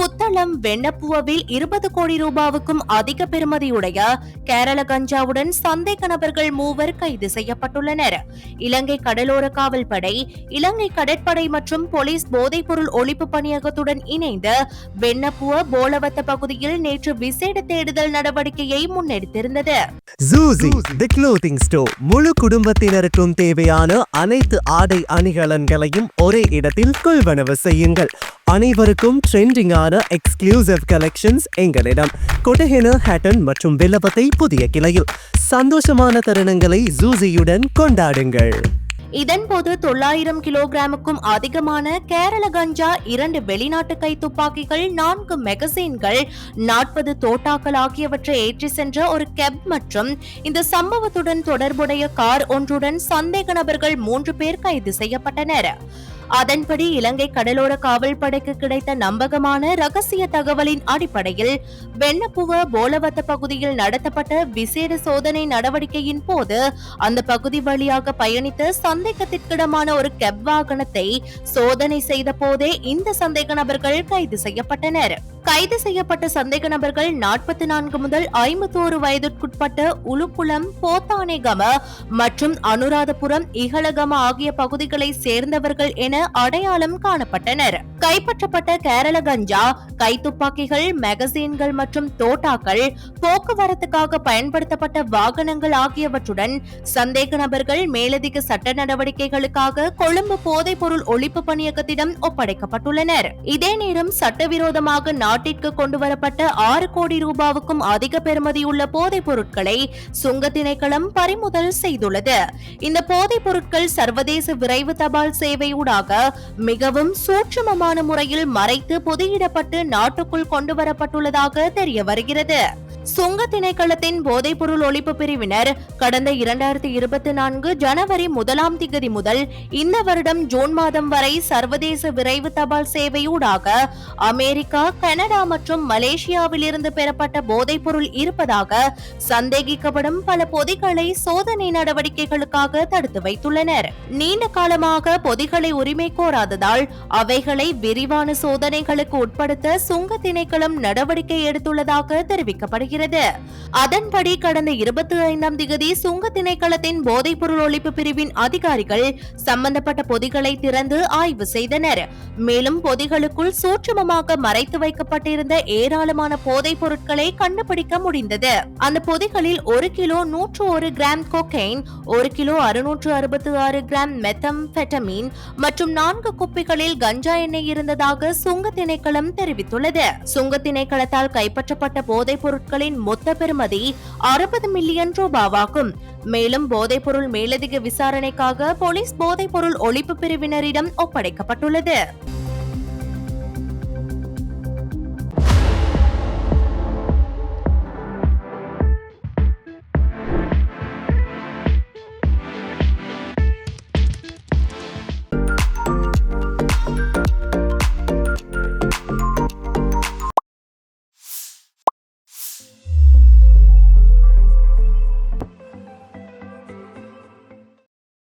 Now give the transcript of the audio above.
புத்தளம் வெண்ணப்புவவில் இருபது கோடி ரூபாவுக்கும் அதிக பெறுமதியுடைய கேரள கஞ்சாவுடன் சந்தேக நபர்கள் மூவர் கைது செய்யப்பட்டுள்ளனர். இலங்கை கடலோர காவல்படை இலங்கை கடற்படை மற்றும் போலீஸ் போதைப்பொருள் ஒழிப்பு பணியகத்துடன் இணைந்து வெண்ணப்புவ போலவத்த பகுதியில் நேற்று விசேட தேடுதல் நடவடிக்கையை முன்னெடுத்திருந்தது. ஜூசி தி க்ளோத்திங் ஸ்டோர் முழு குடும்பத்தினருக்கும் தேவையான அனைத்து ஆடை அணிகலன்களையும் ஒரே இடத்தில் கொள்வனவு செய்யுங்கள். அனைவருக்கும் ட்ரெண்டிங்கான எக்ஸ்க்ளூசிவ் கலெக்ஷன்ஸ் எங்களிடம். கொட்டஹென ஹேட்டன் மற்றும் வில்லபத்தை புதிய கிளையில். சந்தோஷமான தருணங்களை ஜூசியுடன் கொண்டாடுங்கள். இதன்போது தொள்ளாயிரம் கிலோகிராமுக்கும் அதிகமான கேரள கஞ்சா இரண்டு வெளிநாட்டு கை துப்பாக்கிகள் நான்கு மெகசீன்கள் நாற்பது தோட்டாக்கள் ஆகியவற்றை ஏற்றி சென்ற ஒரு கெப் மற்றும் இந்த சம்பவத்துடன் தொடர்புடைய கார் ஒன்றுடன் சந்தேக நபர்கள் மூன்று பேர் கைது செய்யப்பட்டனர். அதன்படி இலங்கை கடலோர காவல்படைக்கு கிடைத்த நம்பகமான ரகசிய தகவலின் அடிப்படையில் வெண்ணப்புவ போலவத்த பகுதியில் நடத்தப்பட்ட விசேட சோதனை நடவடிக்கையின் போது அந்த பகுதி வழியாக பயணித்த சந்தேகத்திற்கிடமான ஒரு கெப் வாகனத்தை சோதனை செய்த போதே இந்த சந்தேக நபர்கள் கைது செய்யப்பட்டனர். கைது செய்யப்பட்ட சந்தேக நபர்கள் நாற்பத்தி நான்கு முதல் ஐம்பத்தோரு வயதிற்குட்பட்ட உலுக்குளம் போத்தானேகம மற்றும் அனுராதபுரம் இகலகம ஆகிய பகுதிகளை சேர்ந்தவர்கள் என அடையாளம் காணப்பட்டனர். கைப்பற்றப்பட்ட கேரள கஞ்சா கைத்துப்பாக்கிகள் மேகசீன்கள் மற்றும் தோட்டாக்கள் போக்குவரத்துக்காக பயன்படுத்தப்பட்ட வாகனங்கள் ஆகியவற்றுடன் சந்தேக நபர்கள் மேலதிக சட்ட நடவடிக்கைகளுக்காக கொழும்பு போதைப் பொருள் ஒழிப்பு பணியகத்திடம் ஒப்படைக்கப்பட்டுள்ளனர். இதே நேரம் சட்டவிரோதமாக நாட்டிற்கு கொண்டுவரப்பட்ட ஆறு கோடி ரூபாவுக்கும் அதிக பெறுமதியுள்ள போதைப் பொருட்களை சுங்க திணைக்களம் பறிமுதல் செய்துள்ளது. இந்த போதைப் பொருட்கள் சர்வதேச விரைவு தபால் சேவையூடாக மிகவும் சூட்சுமமான முறையில் மறைத்து பொதியிடப்பட்டு நாட்டுக்குள் கொண்டுவரப்பட்டுள்ளதாக தெரிய வருகிறது. சுங்க திணைக்களத்தின் போதைப்பொருள் ஒழிப்பு பிரிவினர் கடந்த இரண்டாயிரத்தி இருபத்தி நான்கு ஜனவரி முதலாம் திகதி முதல் இந்த வருடம் ஜூன் மாதம் வரை சர்வதேச விரைவு தபால் சேவையூடாக அமெரிக்கா கனடா மற்றும் மலேசியாவிலிருந்து பெறப்பட்ட போதைப்பொருள் இருப்பதாக சந்தேகிக்கப்படும் பல பொதிகளை சோதனை நடவடிக்கைகளுக்காக தடுத்து வைத்துள்ளனர். நீண்ட காலமாக பொதிகளை உரிமை கோராததால் அவைகளை விரிவான சோதனைகளுக்கு உட்படுத்த சுங்க திணைக்களம் நடவடிக்கை எடுத்துள்ளதாக தெரிவிக்கப்படுகிறது அதன்படி கடந்த இருபத்தி ஐந்தாம் திகதி சுங்க திணைக்களத்தின் போதைப்பொருள் ஒழிப்பு பிரிவின் அதிகாரிகள் சம்பந்தப்பட்ட பொதிகளை திறந்து ஆய்வு செய்தனர். மேலும் பொதிகளுக்குள் சூட்சமமாக மறைத்து வைக்கப்பட்டிருந்த ஏராளமான போதைப் பொருட்களை கண்டுபிடிக்க முடிந்தது. அந்த பொதிகளில் ஒரு கிலோ நூற்று ஒரு கிராம் கொக்கைன் ஒரு கிலோ அறுநூற்று அறுபத்தி ஆறு கிராம் மெத்தம்பெட்டமீன் மற்றும் நான்கு குப்பிகளில் கஞ்சா எண்ணெய் இருந்ததாக சுங்க திணைக்களம் தெரிவித்துள்ளது. சுங்க திணைக்களத்தால் கைப்பற்றப்பட்ட போதைப் பொருட்களின் மொத்த பெறுமதி அறுபது மில்லியன் ரூபாவாகும். மேலும் போதைப்பொருள் மேலதிக விசாரணைக்காக போலீஸ் போதைப்பொருள் ஒழிப்பு பிரிவினரிடம் ஒப்படைக்கப்பட்டுள்ளது.